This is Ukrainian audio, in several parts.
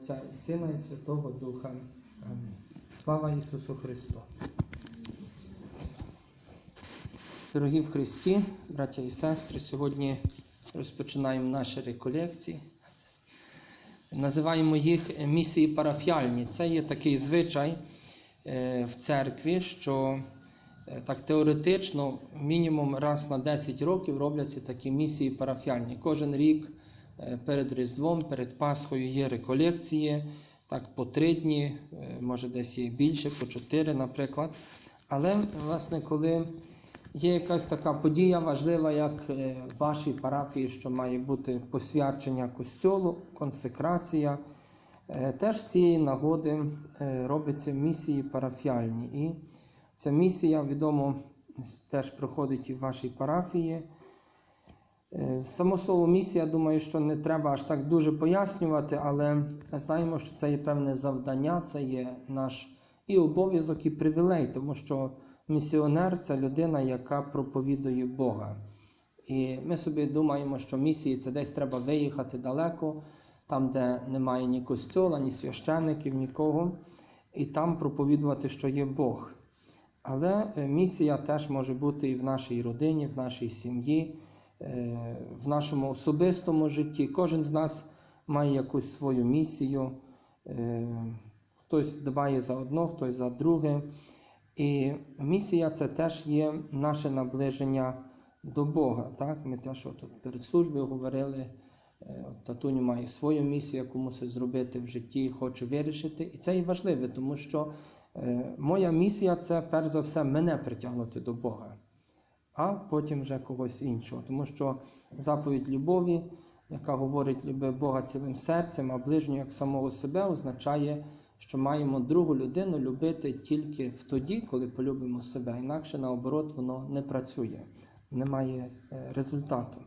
Отця і Сина, і Святого Духа. Амінь. Слава Ісусу Христу! Дорогі в Христі, браття і сестри, сьогодні розпочинаємо наші реколекції. Називаємо їх місії парафіальні. Це є такий звичай е, в церкві, що е, так теоретично мінімум раз на 10 років робляться такі місії парафіальні. Кожен рік перед Різдвом, перед Пасхою є реколекції, так по три дні, е, може десь є більше, по чотири, наприклад. Але, власне, коли є якась така подія важлива, як е, в вашій парафії, що має бути посвячення костьолу, консекрація, е, теж з цієї нагоди е, робиться місії парафіальні. І ця місія, відомо, теж проходить і в вашій парафії. Е, Само слово місія, думаю, що не треба аж так дуже пояснювати, але знаємо, що це є певне завдання, це є наш і обов'язок, і привілей, тому що місіонер це людина, яка проповідує Бога. І ми собі думаємо, що місії це десь треба виїхати далеко, там, де немає ні костьола, ні священників, нікого, і там проповідувати, що є Бог. Але е, місія теж може бути і в нашій родині, в нашій сім'ї, в нашому особистому житті. Кожен з нас має якусь свою місію. Е, Хтось дбає за одно, хтось за друге. І місія це теж є наше наближення до Бога. Так? Ми те, що тут перед службою говорили, е, от Татуню має свою місію, яку мусить зробити в житті, хоче вирішити. І це і важливе, тому що е, моя місія це перш за все мене притягнути до Бога, а потім вже когось іншого. Тому що заповідь любові, яка говорить люби Бога цілим серцем, а ближню як самого себе, означає що маємо другу людину любити тільки в тоді, коли полюбимо себе. Інакше наоборот воно не працює, немає е, результату.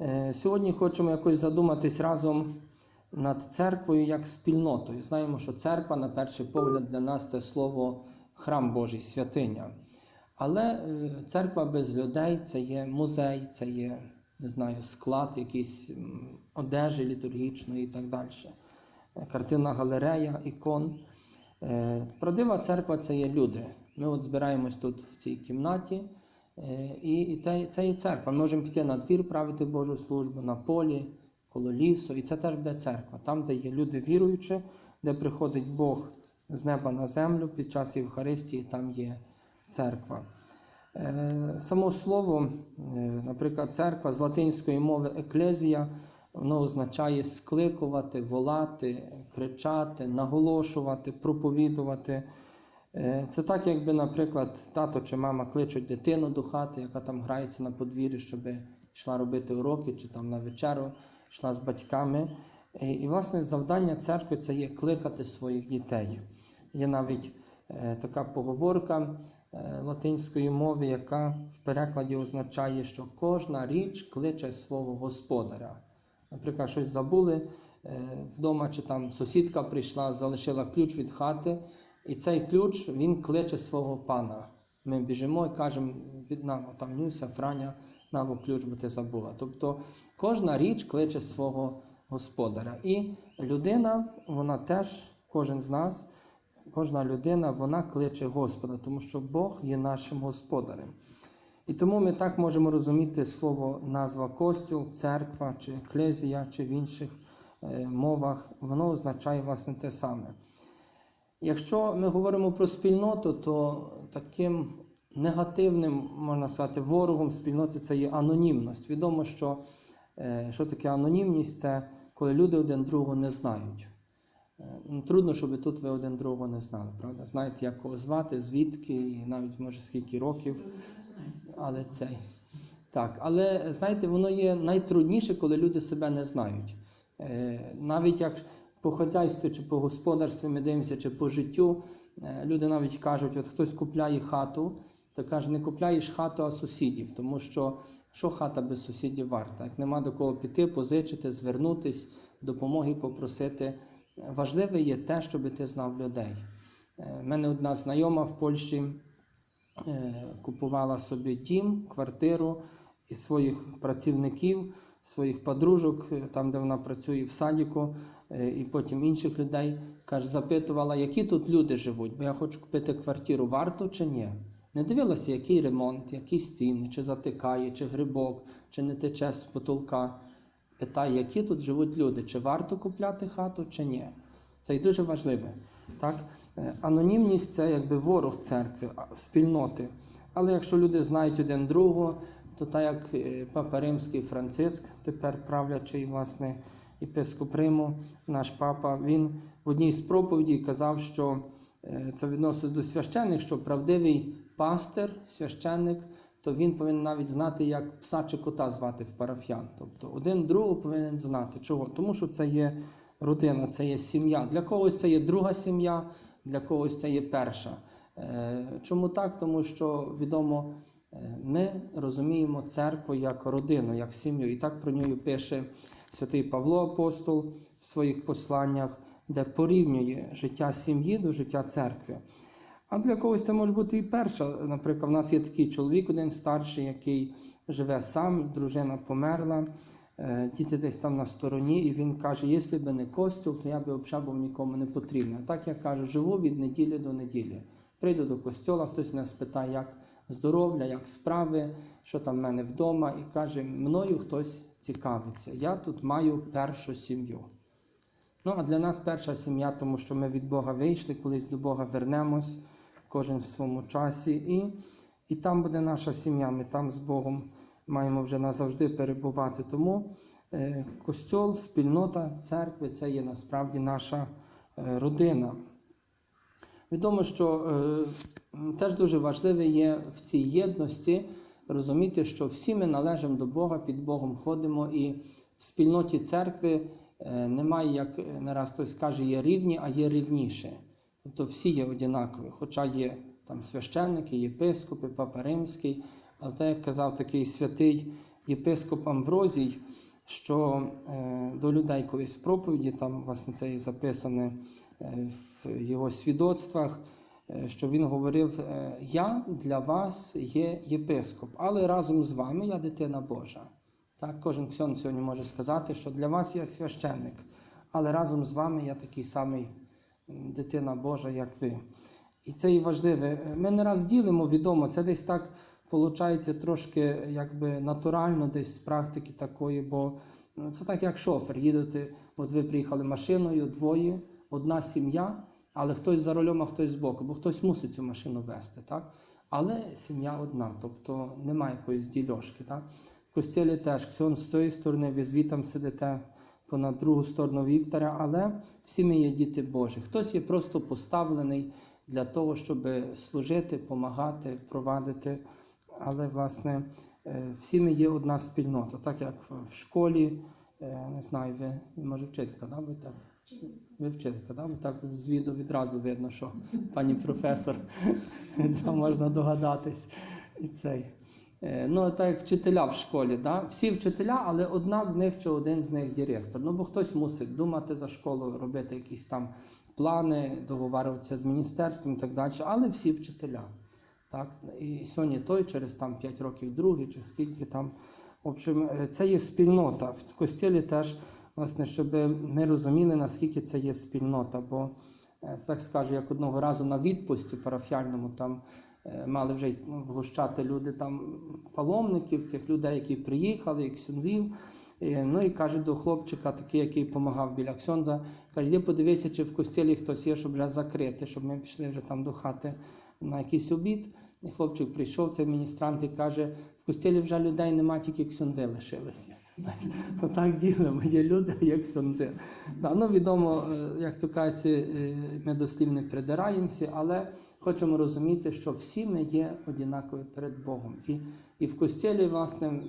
Е, Сьогодні хочемо якось задуматись разом над церквою як спільнотою. Знаємо, що церква, на перший погляд, для нас це слово храм Божий, святиня. Але е, церква без людей це є музей, це є, не знаю, склад якийсь одежі літургічної і так далі картинна галерея, ікон. Е, Правдива церква це є люди. Ми от збираємось тут в цій кімнаті, е, і це є церква. Ми можемо піти на двір, правити Божу службу, на полі, коло лісу, і це теж буде церква. Там, де є люди віруючі, де приходить Бог з неба на землю під час Євхаристії, там є церква. Е, Само слово, е, наприклад, церква з латинської мови еклезія, воно означає скликувати, волати, кричати, наголошувати, проповідувати. Е, Це так, якби, наприклад, тато чи мама кличуть дитину до хати, яка там грається на подвір'ї, щоб йшла робити уроки, чи там на вечеру йшла з батьками. І, власне, завдання церкви це є кликати своїх дітей. Є навіть така поговорка латинської мови, яка в перекладі означає, що кожна річ кличе свого господаря. Наприклад, щось забули е, вдома, чи там сусідка прийшла, залишила ключ від хати, і цей ключ він кличе свого пана. Ми біжимо і кажемо від нам, там Нюся, Франя, наво ключ, бо ти забула. Тобто кожна річ кличе свого господаря. І людина, вона теж, кожен з нас, кожна людина, вона кличе Господа, тому що Бог є нашим господарем. І тому ми так можемо розуміти слово назва костюл, церква чи еклезія, чи в інших е, мовах, воно означає власне те саме. Якщо ми говоримо про спільноту, то таким негативним, можна сказати, ворогом спільноти це є анонімність. Відомо, що, е, що таке анонімність це коли люди один другого не знають. Е, ну, Трудно, щоб тут ви один другого не знали, правда? Знаєте, як кого звати, звідки, і навіть може скільки років. Але цей. Так, але знаєте, воно є найтрудніше, коли люди себе не знають. Е, навіть як по хазяйстві чи по господарстві ми дивимося, чи по життю, е, люди навіть кажуть, от хтось купляє хату, то каже, не купляєш хату, а сусідів, тому що що хата без сусідів варта? Як нема до кого піти, позичити, звернутись, допомоги попросити. Важливе є те, щоб ти знав людей. У мене одна знайома в Польщі е, купувала собі дім, квартиру і своїх працівників своїх подружок, е, там, де вона працює в садіку, е, і потім інших людей, каже, запитувала, які тут люди живуть, бо я хочу купити квартиру, варто чи ні. Не дивилася, який ремонт, які стіни, чи затикає, чи грибок, чи не тече з потолка. Питає, які тут живуть люди, чи варто купляти хату, чи ні. Це і дуже важливе. Так? Е, Анонімність це якби ворог церкви, спільноти. Але якщо люди знають один другого, то так як е, Папа Римський Франциск, тепер правлячий власне єпископ Риму, наш папа, він в одній з проповідей казав, що е, це відносить до священник, що правдивий пастир, священник, то він повинен навіть знати, як пса чи кота звати в парафіян. Тобто один другого повинен знати. Чого? Тому що це є родина, це є сім'я. Для когось це є друга сім'я, для когось це є перша. Е, Чому так? Тому що відомо, е, ми розуміємо церкву як родину, як сім'ю. І так про нього пише святий Павло Апостол в своїх посланнях, де порівнює життя сім'ї до життя церкви. А для когось це може бути і перша. Наприклад, в нас є такий чоловік, один старший, який живе сам, дружина померла, е, діти десь там на стороні, і він каже: якщо б не костюл, то я би взагалі був нікому не потрібен. Так я кажу, живу від неділі до неділі. Прийду до костьола, хтось мене спитає, як здоров'я, як справи, що там в мене вдома, і каже, мною хтось цікавиться. Я тут маю першу сім'ю. Ну, а для нас перша сім'я, тому що ми від Бога вийшли, колись до Бога вернемось, кожен в своєму часі. І, і там буде наша сім'я. Ми там з Богом маємо вже назавжди перебувати. Тому е, костьол, спільнота церкви це є насправді наша е, родина. Відомо, що е, теж дуже важливе є в цій єдності розуміти, що всі ми належимо до Бога, під Богом ходимо, і в спільноті церкви е, немає, як е, не раз хтось каже, є рівні, а є рівніше. Тобто всі є однакові, хоча є там священники, єпископи, папа римський, але так як казав такий святий єпископ Амврозій, що е, до людей колись в проповіді, там власне це і записане е, в його свідоцтвах, е, що він говорив: е, Я для вас є єпископ, але разом з вами я дитина Божа. Так, кожен ксьон сьогодні може сказати, що для вас я священник, але разом з вами я такий самий дитина Божа, як ви. І це і важливе. Ми не раз ділимо відомо, це десь так виходить трошки якби натурально, десь з практики такої, бо ну, це так, як шофер. Їдете, от ви приїхали машиною, двоє, одна сім'я, але хтось за рулем, а хтось збоку, бо хтось мусить цю машину вести. Так? Але сім'я одна, тобто немає якоїсь дільошки. Так? В костілі теж ксьон з цієї сторони, ви звітом сидите понад другу сторону вівтаря, але всі ми є діти Божі. Хтось є просто поставлений для того, щоб служити, допомагати, провадити. Але, власне, е, всі ми є одна спільнота, так як в школі, е, не знаю, ви може вчителька, да, ви так? Ви вчителька, да? Так з віду відразу видно, що пані професор, можна догадатись. І цей. Е, Ну, так як вчителя в школі, да? всі вчителя, але одна з них чи один з них директор. Ну, бо хтось мусить думати за школу, робити якісь там плани, договарюватися з міністерством і так далі, але всі вчителя. Так? І сьогодні той, через там 5 років другий, чи скільки там. В общем, е, це є спільнота. В костілі теж, власне, щоб ми розуміли, наскільки це є спільнота. Бо, е, так скажу, як одного разу на відпусті парафіальному там мали вже вгощати люди там паломників, цих людей, які приїхали, ксюнзів. Е, Ну і каже до хлопчика, такий, який допомагав біля ксьонза, каже, іди подивися, чи в костілі хтось є, щоб вже закрити, щоб ми пішли вже там до хати на якийсь обід. І хлопчик прийшов, цей міністрант і каже, в костілі вже людей нема, тільки ксьонзи лишилися. Отак ділимо, є люди, а є ксьонзи. Да, ну, відомо, е, як то кажуть, е, ми до слів не придираємося, але хочемо розуміти, що всі ми є однакові перед Богом. І, і в костілі, власне,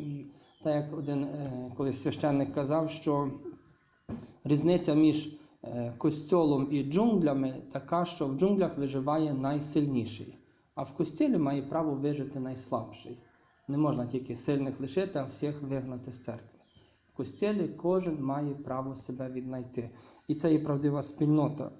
так як один е, колись священник казав, що різниця між е, костьолом і джунглями така, що в джунглях виживає найсильніший, а в костілі має право вижити найслабший. Не можна тільки сильних лишити, а всіх вигнати з церкви. В костілі кожен має право себе віднайти. І це є правдива спільнота.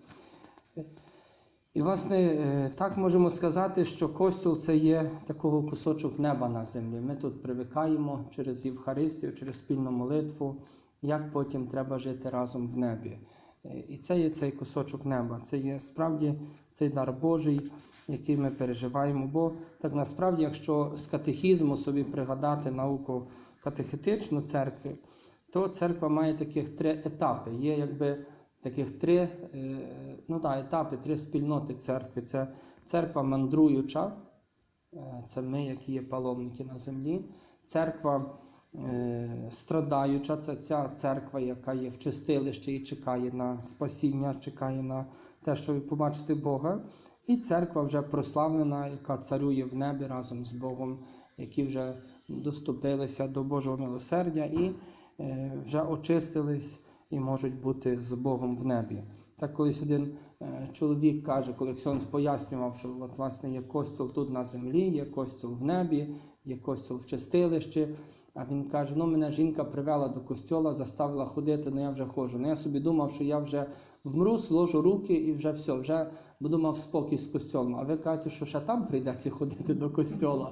І, власне, е, так можемо сказати, що костюл це є такого кусочок неба на землі. Ми тут привикаємо через Євхаристію, через спільну молитву, як потім треба жити разом в небі. Е, І це є цей кусочок неба. Це є справді цей дар Божий, який ми переживаємо. Бо так насправді, якщо з катехізму собі пригадати науку катехетичну церкви, то церква має таких три етапи. Є якби таких три е, ну, да, етапи, три спільноти церкви. Це церква мандруюча, е, це ми, які є паломники на землі. Церква е, страдаюча, це ця церква, яка є в чистилищі і чекає на спасіння, чекає на те, щоб побачити Бога. І церква вже прославлена, яка царює в небі разом з Богом, які вже доступилися до Божого милосердя і вже очистились і можуть бути з Богом в небі. Так колись один е, чоловік каже, коли Ксьонс пояснював, що от, власне є костюл тут на землі, є костюл в небі, є костюл в чистилищі. А він каже: ну мене жінка привела до костьола, заставила ходити, ну я вже ходжу. Ну я собі думав, що я вже вмру, сложу руки і вже все, вже буду мав спокій з костьолом. А ви кажете, що ще там прийдеться ходити до костьола.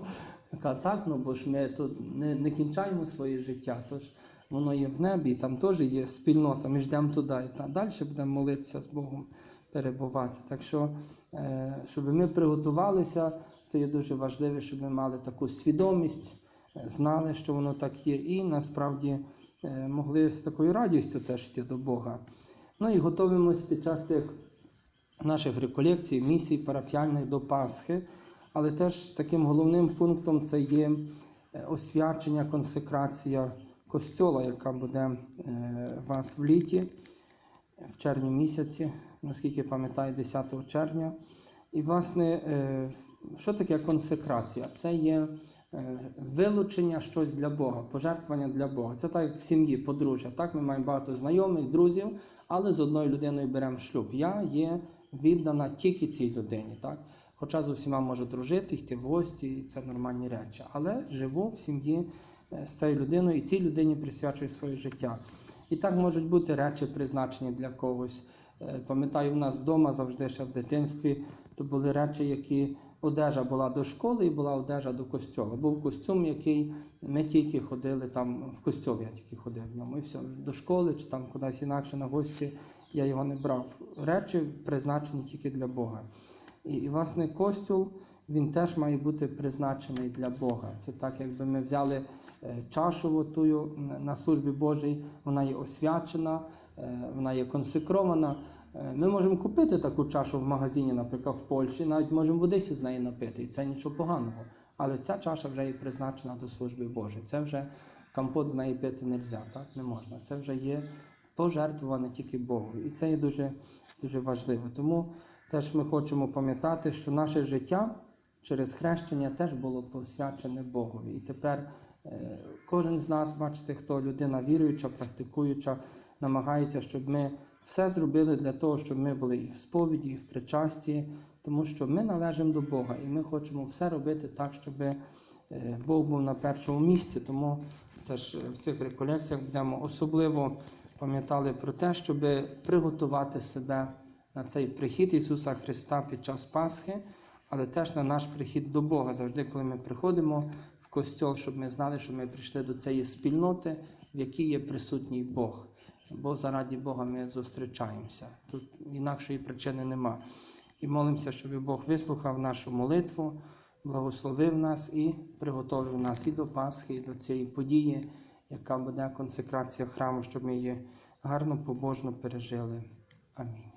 Я кажу, так, ну бо ж ми тут не, не кінчаємо своє життя. Тож воно є в небі, там теж є спільнота. Ми йдемо туди і далі будемо молитися з Богом, перебувати. Так що, е, щоб ми приготувалися, то є дуже важливо, щоб ми мали таку свідомість, е, знали, що воно так є, і насправді е, могли з такою радістю теж йти до Бога. Ну і готуємося під час цих наших реколекцій, місій парафіальних до Пасхи. Але теж таким головним пунктом це є освячення, консекрація костьола, яка буде е, у вас в літі, в червні місяці, наскільки пам'ятаю, 10 червня. І, власне, е, що таке консекрація? Це є е, вилучення щось для Бога, пожертвування для Бога. Це так, як в сім'ї, подружжя. Так, ми маємо багато знайомих, друзів, але з одною людиною беремо шлюб. Я є віддана тільки цій людині. Так? Хоча з усіма можу дружити, йти в гості, це нормальні речі. Але живу в сім'ї е, з цією людиною і цій людині присвячую своє життя. І так можуть бути речі призначені для когось. Е, Пам'ятаю, в нас вдома завжди ще в дитинстві то були речі, які одежа була до школи і була одежа до костьола. Був костюм, який ми тільки ходили там в костьол, я тільки ходив в ньому. І все, до школи чи там кудись інакше на гості я його не брав. Речі призначені тільки для Бога. І, і власне, костюл він теж має бути призначений для Бога. Це так, якби ми взяли е, чашу отую на службі Божій, вона є освячена, е, вона є консекрована. Е, Ми можемо купити таку чашу в магазині, наприклад, в Польщі, навіть можемо в Одесі з неї напити, і це нічого поганого. Але ця чаша вже є призначена до служби Божої. Це вже компот з неї пити не можна, так? Не можна. Це вже є пожертвуване тільки Богу. І це є дуже, дуже важливо. Тому теж ми хочемо пам'ятати, що наше життя через хрещення теж було посвячене Богові. І тепер е, кожен з нас, бачите, хто людина віруюча, практикуюча, намагається, щоб ми все зробили для того, щоб ми були і в сповіді, і в причасті, тому що ми належимо до Бога, і ми хочемо все робити так, щоб е, Бог був на першому місці. Тому теж в цих реколекціях будемо особливо пам'ятали про те, щоб приготувати себе на цей прихід Ісуса Христа під час Пасхи, але теж на наш прихід до Бога. Завжди, коли ми приходимо костьол, щоб ми знали, що ми прийшли до цієї спільноти, в якій є присутній Бог. Бо заради Бога ми зустрічаємося. Тут інакшої причини нема. І молимося, щоб Бог вислухав нашу молитву, благословив нас і приготовив нас і до Пасхи, і до цієї події, яка буде консекрація храму, щоб ми її гарно, побожно пережили. Амінь.